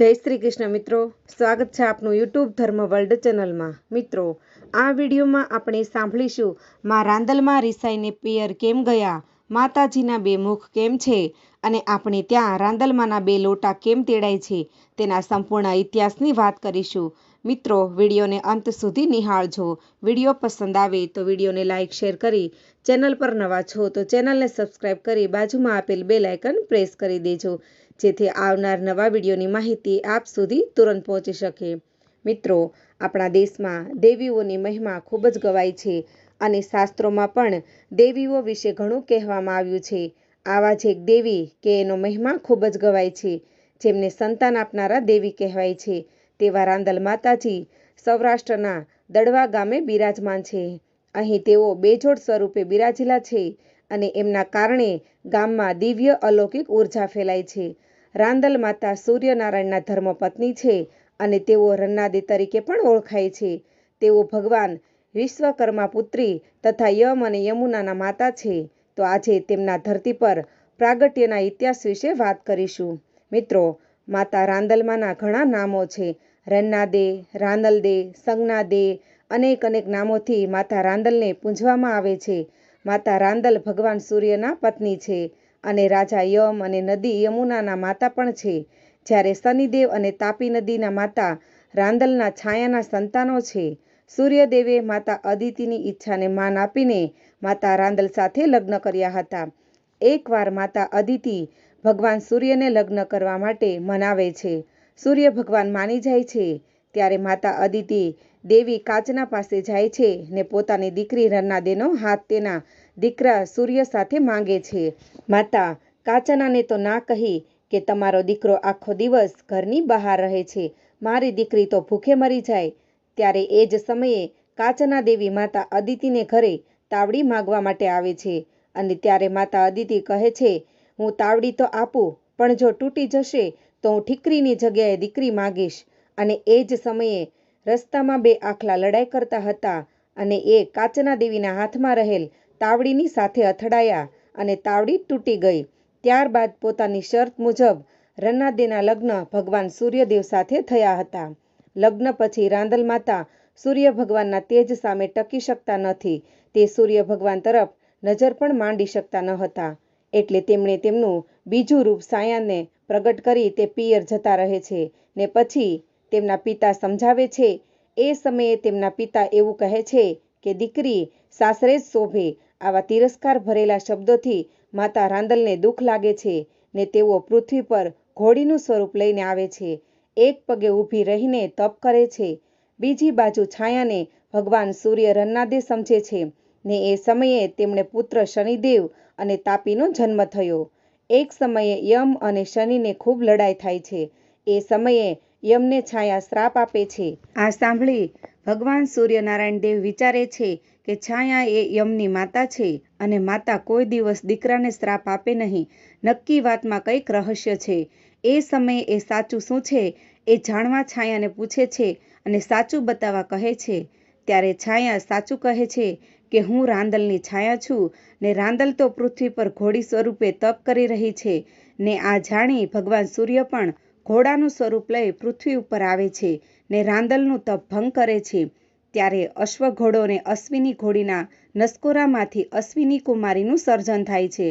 જય શ્રી કૃષ્ણ મિત્રો. સ્વાગત છે આપનું યુટ્યુબ ધર્મ વર્લ્ડ ચેનલમાં. મિત્રો, આ વિડીયોમાં આપણે સાંભળીશું, માં રાંદલમાં રિસાઈને પિયર કેમ ગયા? માતાજીના બે મુખ કેમ છે? અને આપણે ત્યાં રાંદલમાંના બે લોટા કેમ તેડાય છે? તેના સંપૂર્ણ ઇતિહાસની વાત કરીશું. મિત્રો, વિડીયોને અંત સુધી નિહાળજો. વીડિયો પસંદ આવે તો વિડીયોને લાઇક શેર કરી ચેનલ પર નવા છો તો ચેનલને સબસ્ક્રાઇબ કરી બાજુમાં આપેલ બે લાઇકન પ્રેસ કરી દેજો. જેથી આવનાર નવા વિડીયોની માહિતી આપ સુધી તુરંત પહોંચી શકે. મિત્રો, આપણા દેશમાં દેવીઓની મહિમા ખૂબ જ ગવાય છે અને શાસ્ત્રોમાં પણ દેવીઓ વિશે ઘણું કહેવામાં આવ્યું છે. આવા જ એક દેવી કે એનો મહિમા ખૂબ જ ગવાય છે, જેમને સંતાન આપનારા દેવી કહેવાય છે. તેવા રાંદલ માતાજી સૌરાષ્ટ્રના દડવા ગામે બિરાજમાન છે. અહીં તેઓ બેજોડ સ્વરૂપે બિરાજેલા છે અને એમના કારણે ગામમાં દિવ્ય અલૌકિક ઊર્જા ફેલાય છે. રાંદલ માતા સૂર્યનારાયણના ધર્મપત્ની છે અને તેઓ રન્નાદી તરીકે પણ ઓળખાય છે. તેઓ ભગવાન વિશ્વકર્મા પુત્રી તથા યમ અને યમુનાના માતા છે. તો આજે તેમના ધરતી પર પ્રાગટ્યના ઇતિહાસ વિશે વાત કરીશું. મિત્રો, માતા રાંદલમાના ઘણા નામો છે. રન્નાદે, રાંદલદે, સંજ્ઞાદે અનેક અનેક નામોથી માતા રાંદલને પૂંજવામાં આવે છે. માતા રાંદલ ભગવાન સૂર્યના પત્ની છે. અને રાજા યમ અને નદી યમુનાના માતા પણ છે. જ્યારે શનિદેવ અને તાપી નદીના માતા રાંદલના છાયાના સંતાનો છે. સૂર્યદેવે માતા અદિતિની ઈચ્છાને માન આપીને માતા રાંદલ સાથે લગ્ન કર્યા હતા. એકવાર માતા અદિતિ ભગવાન સૂર્યને લગ્ન કરવા માટે મનાવે છે. સૂર્ય ભગવાન માની જાય છે. ત્યારે માતા અદિતિ દેવી કાચના પાસે જાય છે ને પોતાની દીકરી રન્નાદેનો હાથ તેના દીકરા સૂર્ય સાથે માંગે છે. માતા, કાચનાને તો ના કહી કે તમારો દીકરો આખો દિવસ ઘરની બહાર રહે છે. મારી દીકરી તો ભૂખે મરી જાય. ત્યારે એ જ સમયે કાચના દેવી માતા અદિતિને ઘરે તાવડી માગવા માટે આવે છે. અને ત્યારે માતા અદિતિ કહે છે, હું તાવડી તો આપું, પણ જો તૂટી જશે તો હું ઠીકરીની જગ્યાએ દીકરી માગીશ. અને એ જ સમયે રસ્તામાં બે આખલા લડાઈ કરતા હતા અને એ કાચના દેવીના હાથમાં રહેલ તાવડીની સાથે અથડાયા અને તાવડી તૂટી ગઈ. ત્યારબાદ પોતાની શરત મુજબ રન્નાદેના લગ્ન ભગવાન સૂર્યદેવ સાથે થયા હતા. લગ્ન પછી રાંદલ માતા સૂર્ય ભગવાનના તેજ સામે ટકી શકતા નથી. તે સૂર્ય ભગવાન તરફ નજર પણ માંડી શકતા ન હતા. એટલે તેમણે તેમનું બીજું રૂપ સાયાને પ્રગટ કરી તે પિયર જતા રહે છે ને પછી તેમના પિતા સમજાવે છે. એ સમયે તેમના પિતા એવું કહે છે કે, દીકરી, સાસરે જ શોભે. આવા તિરસ્કાર ભરેલા શબ્દોથી માતા રાંદલને દુઃખ લાગે છે ને તેઓ પૃથ્વી પર ઘોડીનું સ્વરૂપ લઈને આવે છે. એક પગે ઊભી રહીને તપ કરે છે. બીજી બાજુ છાયાને ભગવાન સૂર્ય રન્નાદે સમજે છે ને એ સમયે તેમણે પુત્ર શનિદેવ અને તાપીનો જન્મ થયો. એક સમયે યમ અને શનિને ખૂબ લડાઈ થાય છે. એ સમયે યમને છાયા શ્રાપ આપે છે. આ સાંભળી ભગવાન સૂર્યનારાયણ દેવ વિચારે છે કે છાયા એ યમની માતા છે અને માતા કોઈ દિવસ દીકરાને શ્રાપ આપે નહીં. નક્કી વાતમાં કંઈક રહસ્ય છે. એ સમયે એ સાચું શું છે એ જાણવા છાયાને પૂછે છે અને સાચું બતાવવા કહે છે. ત્યારે છાયા સાચું કહે છે કે હું રાંદલની છાયા છું ને રાંદલ તો પૃથ્વી પર ઘોડી સ્વરૂપે તપ કરી રહી છે. ને આ જાણી ભગવાન સૂર્ય પણ ઘોડાનું સ્વરૂપ લઈ પૃથ્વી ઉપર આવે છે ને રાંદલનું તપ ભંગ કરે છે. ત્યારે અશ્વ ઘોડોને અશ્વિની ઘોડીના નસકોરામાંથી અશ્વિની કુમારીનું સર્જન થાય છે.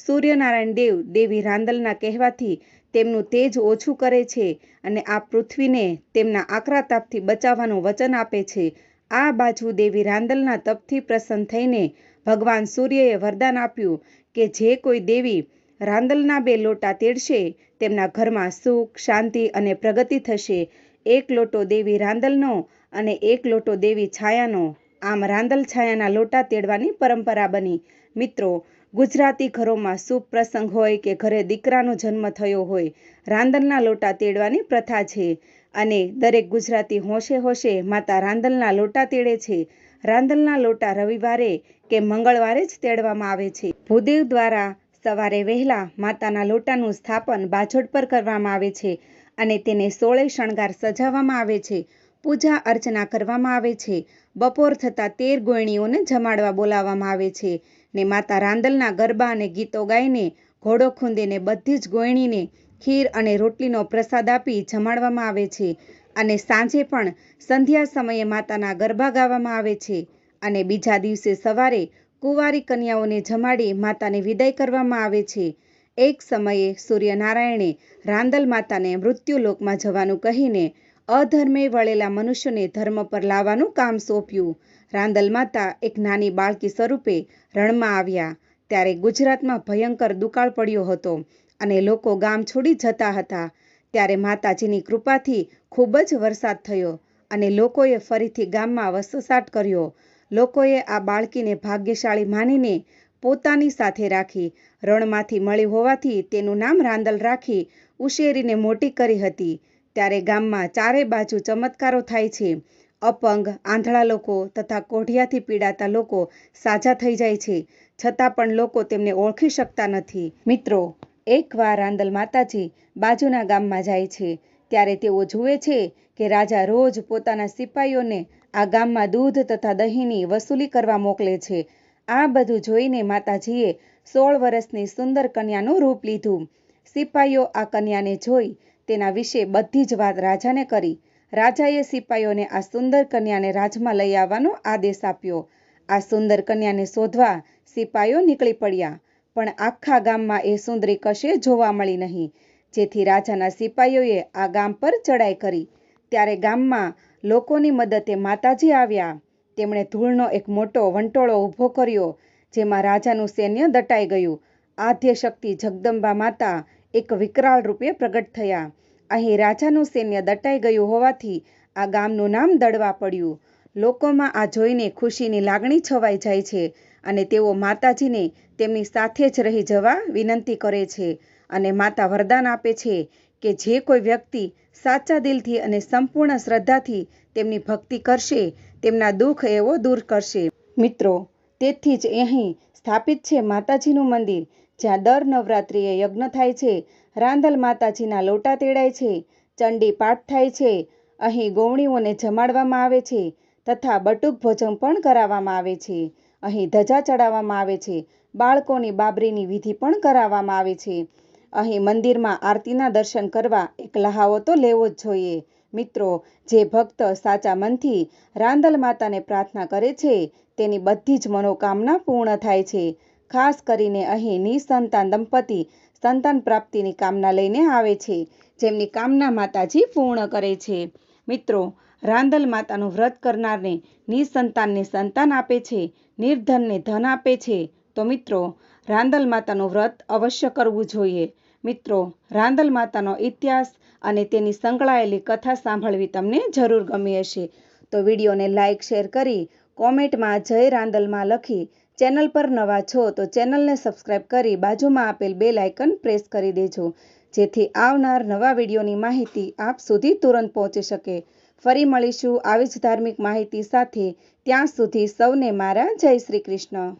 સૂર્યનારાયણ દેવ દેવી રાંદલના કહેવાથી તેમનું તેજ ઓછું કરે છે અને આ પૃથ્વીને તેમના આકરા તાપથી બચાવવાનું વચન આપે છે. આ બાજુ દેવી રાંદલના તપથી પ્રસન્ન થઈને ભગવાન સૂર્યએ વરદાન આપ્યું કે જે કોઈ દેવી રાંદલના બે લોટા તેડશે, તેમના ઘરમાં સુખ, શાંતિ અને પ્રગતિ થશે. એક લોટો દેવી રાંદલનો અને એક લોટો દેવી છાયાનો. આમ રાંદલ છાયાના લોટા તેડવાની પરંપરા બની. મિત્રો, ગુજરાતી ઘરોમાં શુભ પ્રસંગ હોય કે ઘરે દીકરાનો જન્મ થયો હોય, રાંદલના લોટા તેડવાની પ્રથા છે. અને દરેક ગુજરાતી હોશે હોશે માતા રાંદલના લોટા તેડે છે. રાંદલના લોટા રવિવારે કે મંગળવારે જ તેડવામાં આવે છે. ભૂદેવ દ્વારા સવારે વહેલા માતાના લોટાનું સ્થાપન બાજોડ પર કરવામાં આવે છે અને તેને સોળે શણગાર સજાવવામાં આવે છે. પૂજા અર્ચના કરવામાં આવે છે. બપોર થતાં તેર ગોયણીઓને જમાડવા બોલાવવામાં આવે છે ને માતા રાંદલના ગરબા અને ગીતો ગાઈને, ઘોડો ખૂંદીને બધી જ ગોયણીને ખીર અને રોટલીનો પ્રસાદ આપી જમાડવામાં આવે છે અને સાંજે પણ સંધ્યા સમયે માતાના ગરબા ગાવામાં આવે છે અને બીજા દિવસે સવારે કુંવારી કન્યાઓને જમાડી માતાને વિદાય કરવામાં આવે છે. એક સમયે સૂર્યનારાયણે રાંદલ માતાને મૃત્યુલોકમાં જવાનું કહીને અધર્મે વળેલા મનુષ્યને ધર્મ પર લાવવાનું કામ સોંપ્યું. રાંદલ માતા એક નાની બાળકી સ્વરૂપે રણમાં આવ્યા. ત્યારે ગુજરાતમાં ભયંકર દુકાળ પડ્યો હતો અને લોકો ગામ છોડી જતા હતા. ત્યારે માતાજીની કૃપાથી ખૂબ જ વરસાદ થયો અને લોકોએ ફરીથી ગામમાં વસવાટ કર્યો. લોકોએ આ બાળકીને ભાગ્યશાળી માનીને પોતાની સાથે રાખી. રણમાંથી મળી હોવાથી તેનું નામ રાંદલ રાખી ઉશેરીને મોટી કરી હતી. ત્યારે ગામમાં ચારે બાજુ ચમત્કારો થાય છે. અપંગ, આંધળા લોકો તથા કોઢિયાથી પીડાતા લોકો સાજા થઈ જાય છે. છતાં પણ લોકો તેમને ઓળખી શકતા નથી. મિત્રો એકવાર રાંદલ માતાજી બાજુના ગામમાં જાય છે. ત્યારે તેઓ જુએ છે કે રાજા રોજ પોતાના સિપાઈઓને આ ગામમાં દૂધ તથા દહીંની વસૂલી કરવા મોકલે છે. આ બધું જોઈને માતાજીએ સોળ વર્ષની સુંદર કન્યાનું રૂપ લીધું. સિપાઈઓ આ કન્યાને જોઈ તેના વિશે બધી જ વાત રાજાને કરી. રાજાએ સિપાઈઓને આ સુંદર કન્યાને રાજમાં લઈ આવવાનો આદેશ આપ્યો. આ સુંદર કન્યાને શોધવા સિપાઈઓ નીકળી પડ્યા, પણ આખા ગામમાં એ સુંદરી કશે જોવા મળી નહીં. જેથી રાજાના સિપાઈઓએ આ ગામ પર ચડાઈ કરી. ત્યારે ગામમાં લોકોની મદદે માતાજી આવ્યા. તેમણે ધૂળનો એક મોટો વંટોળો ઊભો કર્યો, જેમાં રાજાનું સૈન્ય દટાઈ ગયું. આદ્ય શક્તિ જગદંબા માતા એક વિકરાળ રૂપે પ્રગટ થયા. અહીં રાજાનું સૈન્ય દટાઈ ગયું હોવાથી આ ગામનું નામ દડવા પડ્યું. લોકોમાં આ જોઈને ખુશીની લાગણી છવાઈ જાય છે અને તેઓ માતાજીને તેમની સાથે જ રહી જવા વિનંતી કરે છે અને માતા વરદાન આપે છે કે જે કોઈ વ્યક્તિ સાચા દિલથી અને સંપૂર્ણ શ્રદ્ધાથી તેમની ભક્તિ કરશે, તેમના દુઃખ એવો દૂર કરશે. મિત્રો, તેથી જ અહીં સ્થાપિત છે માતાજીનું મંદિર, જ્યાં દર નવરાત્રિએ યજ્ઞ થાય છે, રાંધલ માતાજીના લોટા તેડાય છે, ચંડી પાઠ થાય છે, અહીં ગોવણીઓને જમાડવામાં આવે છે, તથા બટુક ભોજન પણ કરાવવામાં આવે છે, અહીં ધજા ચડાવવામાં આવે છે, બાળકોની બાબરીની વિધિ પણ કરાવવામાં આવે છે. અહીં મંદિરમાં આરતીના દર્શન કરવા એક લહાવો તો લેવો જ જોઈએ. મિત્રો, જે ભક્ત સાચા મનથી રાંદલ માતાને પ્રાર્થના કરે છે, તેની બધી જ મનોકામના પૂર્ણ થાય છે. ખાસ કરીને અહીં નિસંતાન દંપતી સંતાન પ્રાપ્તિની કામના લઈને આવે છે, જેમની કામના માતાજી પૂર્ણ કરે છે. મિત્રો રાંદલ માતાનું વ્રત કરનારને નિસંતાનને સંતાન આપે છે, નિર્ધનને ધન આપે છે. તો મિત્રો રાંદલ માતાનું વ્રત અવશ્ય કરવું જોઈએ. મિત્રો, રાંદલ માતાનો ઇતિહાસ અને તેની સંકળાયેલી કથા સાંભળવી તમને જરૂર ગમી હશે. તો વિડીયોને લાઇક શેર કરી કોમેન્ટમાં જય રાંદલમાં લખી. ચેનલ પર નવા છો તો ચેનલને સબસ્ક્રાઈબ કરી બાજુમાં આપેલ બે લાઇકન પ્રેસ કરી દેજો, જેથી આવનાર નવા વિડીયોની માહિતી આપ સુધી તુરંત પહોંચી શકે. ફરી મળીશું આવી જ ધાર્મિક માહિતી સાથે. ત્યાં સુધી સૌને મારા જય શ્રી કૃષ્ણ.